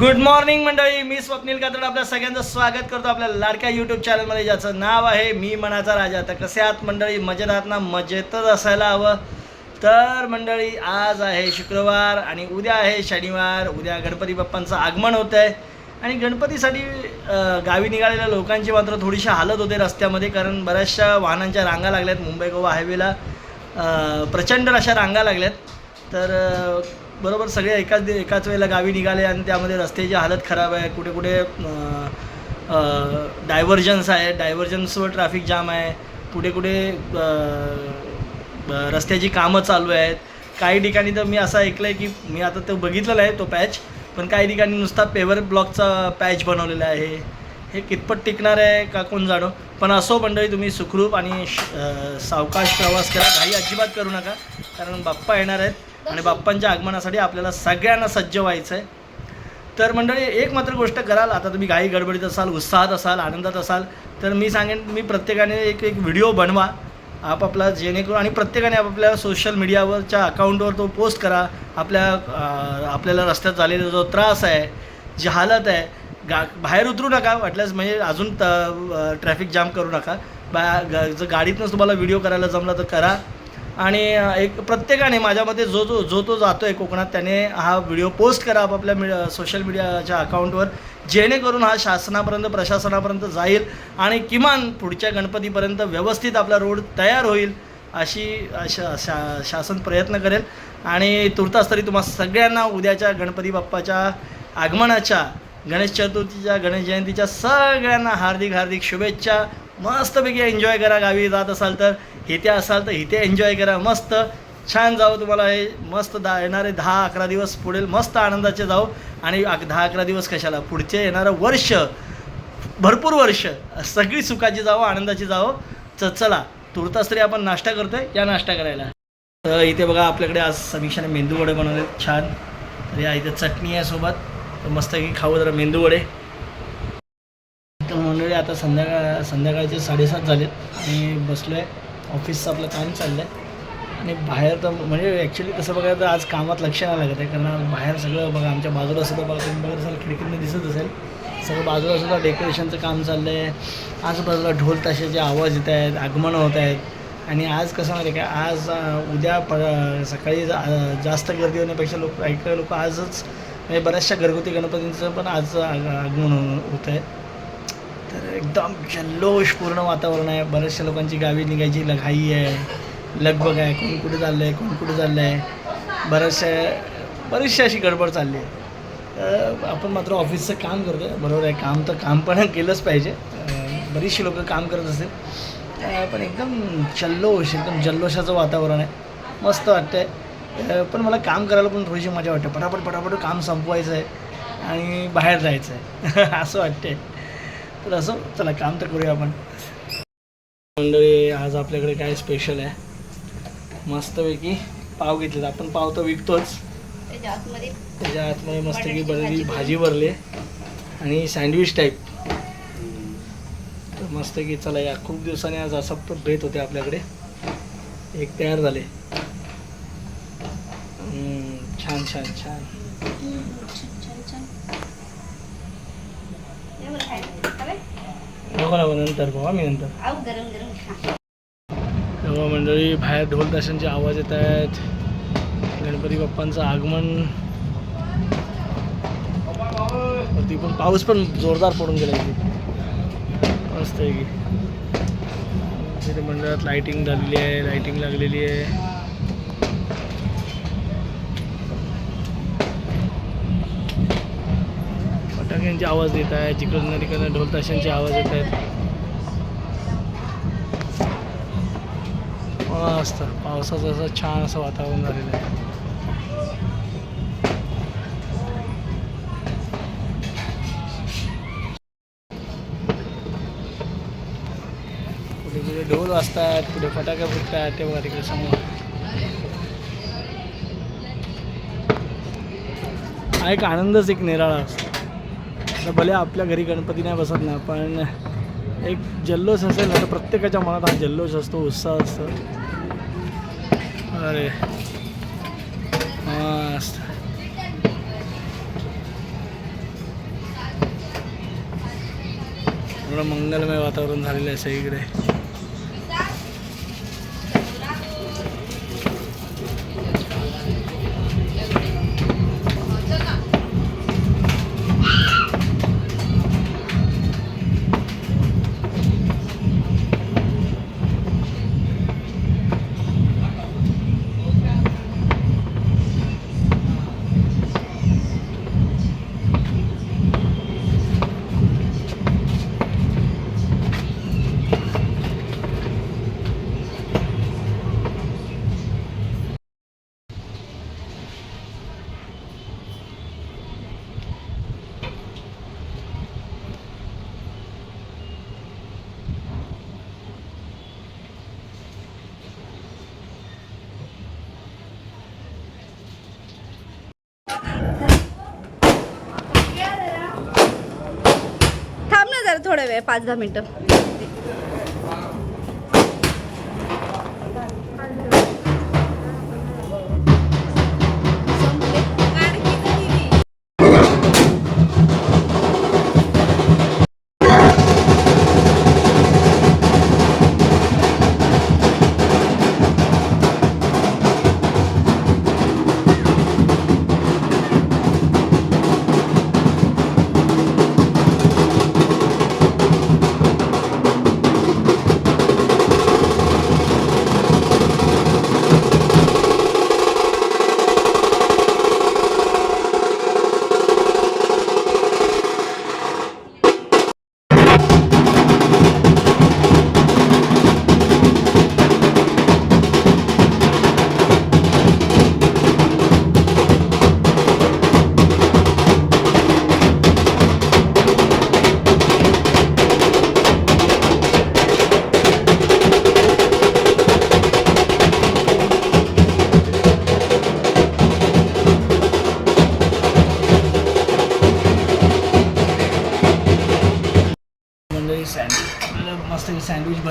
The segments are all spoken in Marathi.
गुड मॉर्निंग मंडळी. मी स्वप्नील कातड आपल्या सगळ्यांचं स्वागत करतो आपल्या लाडक्या यूट्यूब चॅनलमध्ये ज्याचं नाव आहे मी मनाचा राजा. तर कसे आहात मंडळी? मजेत आहात ना? मजेतच असायला हवं. तर मंडळी आज आहे शुक्रवार आणि उद्या आहे शनिवार. उद्या गणपती बाप्पांचं आगमन होतं आहे आणि गणपतीसाठी गावी निघालेल्या लोकांची मात्र थोडीशी हालत होते रस्त्यामध्ये कारण बऱ्याचशा वाहनांच्या रांगा लागल्यात. मुंबई गोवा हायवेला प्रचंड अशा रांगा लागल्यात. तर बरोबर सगळे एकाच दि- एकाच वेळेला गावी निघाले आणि त्यामध्ये रस्त्याची हालत खराब आहे कुठे कुठे डायव्हर्जन्स आहे. डायव्हर्जन्सवर ट्रॅफिक जाम आहे. कुठे कुठे ब- रस्त्याची कामं चालू आहेत. काही ठिकाणी तर मी असं ऐकलं आहे की मी आता तो बघितलेला आहे तो पॅच पण काही ठिकाणी नुसता पेवर ब्लॉकचा पॅच बनवलेला आहे. हे कितपत टिकणार आहे का कोण जाणो? पण असो मंडळी तुम्ही सुखरूप आणि श- सावकाश प्रवास करा. घाई अजिबात करू नका कारण बाप्पा येणार आहेत. आणि बाप्पांच्या आगमनासाठी आपल्याला सगळ्यांना सज्ज व्हायचं आहे तर मंडळी एक मात्र गोष्ट कराल. आता तुम्ही घाई गडबडीत असाल उत्साहात असाल आनंदात असाल तर मी सांगेन मी प्रत्येकाने एक एक व्हिडिओ बनवा. आपापला जेणेकरून आणि प्रत्येकाने आपापल्या सोशल मीडियावरच्या अकाउंटवर तो पोस्ट करा. आपल्या आपल्याला रस्त्यात झालेला जो त्रास आहे जी हालत आहे गा बाहेर उतरू नका. वाटल्यास म्हणजे अजून त ट्रॅफिक जाम करू नका. बा ग जर गाडीतनंच तुम्हाला व्हिडिओ करायला जमला तर करा. आणि एक प्रत्येकाने माझ्यामध्ये जो जो जो तो जातो आहे कोकणात त्याने हा व्हिडिओ पोस्ट करा आपापल्या मी सोशल मीडियाच्या अकाउंटवर जेणेकरून हा शासनापर्यंत प्रशासनापर्यंत जाईल आणि किमान पुढच्या गणपतीपर्यंत व्यवस्थित आपला रोड तयार होईल अशी अशा शा शासन प्रयत्न करेल. आणि तुर्तास तरी तुम्हा सगळ्यांना उद्याच्या गणपती बाप्पाच्या आगमनाच्या गणेश चतुर्थीच्या गणेश जयंतीच्या सगळ्यांना हार्दिक हार्दिक शुभेच्छा. मस्तपैकी एन्जॉय करा. गावी जात असाल तर इथे असाल तर इथे एन्जॉय करा. मस्त. छान जाऊ तुम्हाला हे. मस्त दा येणारे दहा अकरा दिवस पुढील मस्त आनंदाचे जाऊ. आणि दहा अकरा दिवस कशाला? पुढचे येणारं वर्ष. भरपूर वर्ष. सगळी सुखाची जावं आनंदाची जावं. च चला. तुर्तास तरी आपण नाश्ता करतोय. या नाश्ता करायला. तर इथे बघा आपल्याकडे आज समीक्षाने मेंदू वडे बनवले छान. तर या इथे चटणी आहे सोबत. तर मस्त की खाऊ जरा मेंदू वडे आहे. आता संध्याकाळ संध्याकाळचे साडेसात झालेत. आणि बसलो आहे ऑफिसचं आपलं काम चाललं आहे आणि बाहेर तर म्हणजे ॲक्च्युली कसं बघायला तर आज कामात लक्ष नाही लागत आहे. कारण बाहेर सगळं बघा आमच्या बाजूला सुद्धा बघा तुम्ही बघत असाल खिडकीतनं दिसत असेल. सगळं बाजूला सुद्धा डेकोरेशनचं काम चाललं आहे आजूबाजूला ढोल ताशाचे आवाज येत आहेत आगमन होत आहेत. आणि आज कसं माहिती आहे का? आज उद्या प सकाळी जा जास्त गर्दी होण्यापेक्षा लोक काही काही लोक आजच म्हणजे बऱ्याचशा घरगुती गणपतींचं पण आज आग- आगमन होतं होत आहे. तर एकदम जल्लोषपूर्ण वातावरण आहे. बऱ्याचशा लोकांची गावी निघायची लघाई आहे. लगबग आहे कोण कुठे चाललं आहे कोण कुठे चाललं आहे बऱ्याचशा बरीचशी अशी गडबड चालली आहे. आपण मात्र ऑफिसचं काम करतो आहे बरोबर आहे काम तर काम पण केलंच पाहिजे. बरीचशी लोकं काम करत असतील. पण एकदम जल्लोष एकदम जल्लोषाचं वातावरण आहे. मस्त वाटतं आहे पण मला काम करायला पण थोडीशी मजा वाटते. पटापट पटापट काम संपवायचं आहे आणि बाहेर जायचं आहे. असं वाटतंय. तर असं. चला काम तर करूया आपण. मंडळी आज आपल्याकडे काय स्पेशल आहे? मस्तपैकी पाव घेतलेत. आपण पाव तर विकतोच. त्याच्या आतमध्ये मस्तपैकी बरली भाजी भरली. आणि सँडविच टाईप तर मस्त की चला या. खूप दिवसांनी आज असं भेट होते आपल्याकडे. एक तयार झाले. छान छान छान छान छान हे बघ खायला. खावे? नको नको नंतर. बाबा मी नंतर तेव्हा मंडळी बाहेर ढोल ताशांचे आवाज येत आहेत. गणपती बाप्पांचं आगमन. वरती पण पाऊस पण जोरदार पडून गेला इथे. मस्त आहे की. तिथे मंडळात लाईटिंग झालेली आहे लाईटिंग लागलेली आहे. फटाक्यांचे आवाज येत आहे जिकडनं तिकडनं ढोल ताशांचे आवाज येत आहेत. मस्त पावसाचं असं छान असं वातावरण झालेलं आहे. कुठे कुठे ढोल वाजतात कुठे फटाके फुटतात ते बघा तिकडे समोर. हा एक आनंदच एक निराळा असतो. आता भले आपल्या घरी गणपती नाही बसत ना पण एक जल्लोष असेल ना तर प्रत्येकाच्या मनात हा जल्लोष असतो उत्साह असतो. अरे मस्त. एवढं मंगलमय वातावरण झालेलं आहे सगळीकडे. थोडा वेळ पाच दहा मिनटं.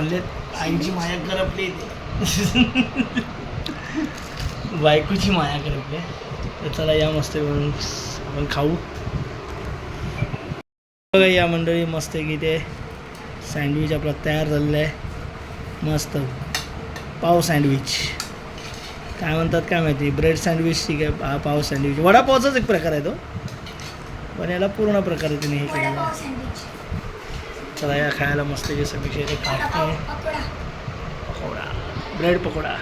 सँडविच आईची माया करपली बायकोची माया करपली. तर चला या मस्त बनवून आपण खाऊ. बघा या मंडळी मस्त की ते सँडविच आपला तयार झालेलं आहे. मस्त. पाव सँडविच काय म्हणतात काय माहिती? ब्रेड सँडविच ठीक आहे हा पाव सँडविच वडापावचाच एक प्रकार आहे तो. पण याला पूर्ण प्रकारे तिने हे केलेला आहे. चला या खायला मस्त जे समीक्षा इथे काढते पकोडा ब्रेड पकोडा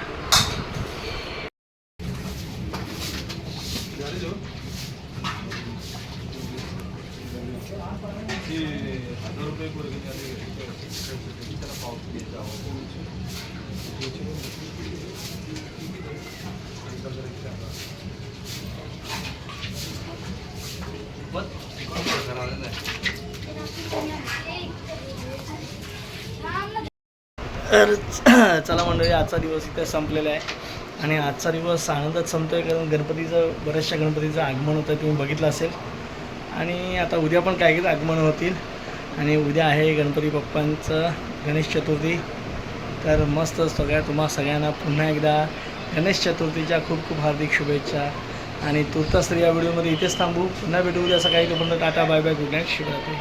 तर चला मंडळी आजचा दिवस इथे संपलेला आहे. आणि आजचा दिवस आनंदात संपतोय कारण गणपतीचं बऱ्याचशा गणपतीचं आगमन होतं तुम्ही बघितलं असेल. आणि आता उद्या पण काही काही आगमन होतील. आणि उद्या आहे गणपती बाप्पांचं गणेश चतुर्थी. तर मस्त सगळ्या तुम्हा सगळ्यांना पुन्हा एकदा गणेश चतुर्थीच्या खूप खूप हार्दिक शुभेच्छा. आणि तुर्तास तर या व्हिडिओमध्ये इथेच थांबू. पुन्हा भेटू उद्या सकाळी. तोपर्यंत tata bye bye good night Shivratri.